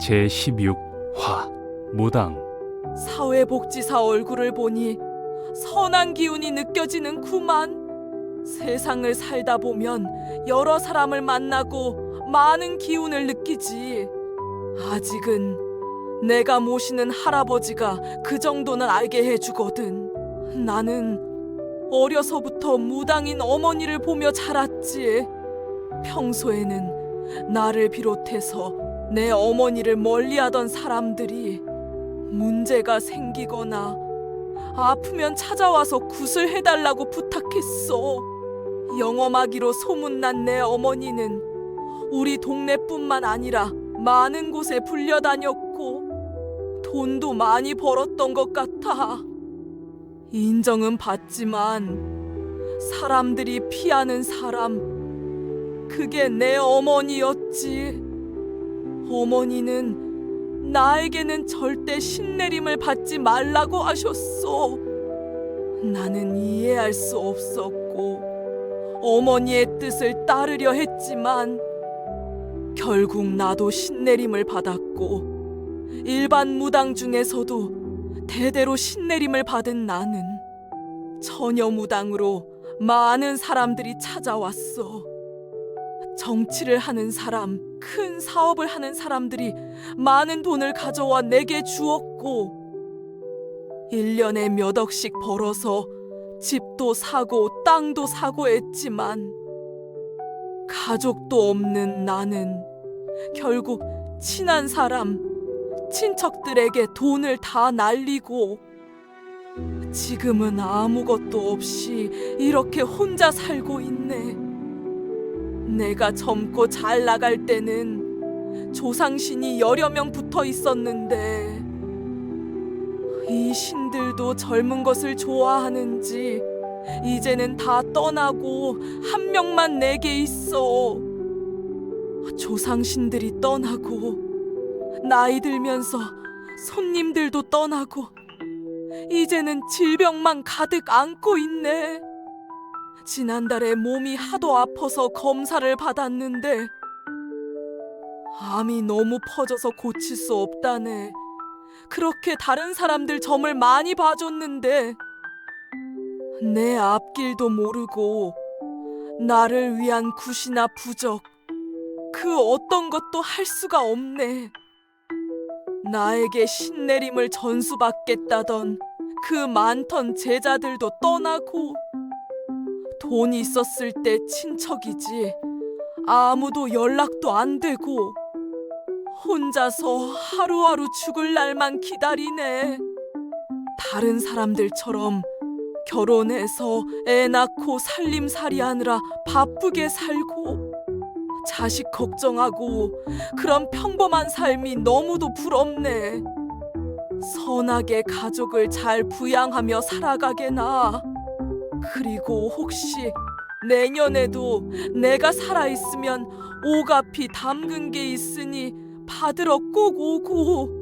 제16화 무당 사회복지사 얼굴을 보니 선한 기운이 느껴지는 구만. 세상을 살다 보면 여러 사람을 만나고 많은 기운을 느끼지. 아직은 내가 모시는 할아버지가 그 정도는 알게 해주거든. 나는 어려서부터 무당인 어머니를 보며 자랐지. 평소에는 나를 비롯해서 내 어머니를 멀리하던 사람들이 문제가 생기거나 아프면 찾아와서 굿을 해달라고 부탁했어. 영험하기로 소문난 내 어머니는 우리 동네뿐만 아니라 많은 곳에 불려다녔고 돈도 많이 벌었던 것 같아. 인정은 받지만 사람들이 피하는 사람 그게 내 어머니였지. 어머니는 나에게는 절대 신내림을 받지 말라고 하셨어. 나는 이해할 수 없었고 어머니의 뜻을 따르려 했지만 결국 나도 신내림을 받았고 일반 무당 중에서도 대대로 신내림을 받은 나는 처녀 무당으로 많은 사람들이 찾아왔어. 정치를 하는 사람, 큰 사업을 하는 사람들이 많은 돈을 가져와 내게 주었고, 1년에 몇 억씩 벌어서 집도 사고 땅도 사고 했지만, 가족도 없는 나는 결국 친한 사람, 친척들에게 돈을 다 날리고, 지금은 아무것도 없이 이렇게 혼자 살고 있네. 내가 젊고 잘 나갈 때는 조상신이 여러 명 붙어 있었는데 이 신들도 젊은 것을 좋아하는지 이제는 다 떠나고 한 명만 내게 있어. 조상신들이 떠나고 나이 들면서 손님들도 떠나고 이제는 질병만 가득 안고 있네. 지난달에 몸이 하도 아파서 검사를 받았는데 암이 너무 퍼져서 고칠 수 없다네. 그렇게 다른 사람들 점을 많이 봐줬는데 내 앞길도 모르고 나를 위한 굿이나 부적 그 어떤 것도 할 수가 없네. 나에게 신내림을 전수받겠다던 그 많던 제자들도 떠나고 돈 있었을 때 친척이지 아무도 연락도 안 되고 혼자서 하루하루 죽을 날만 기다리네. 다른 사람들처럼 결혼해서 애 낳고 살림살이 하느라 바쁘게 살고 자식 걱정하고 그런 평범한 삶이 너무도 부럽네. 선하게 가족을 잘 부양하며 살아가게나. 그리고 혹시 내년에도 내가 살아있으면 오가피 담근 게 있으니 받으러 꼭 오고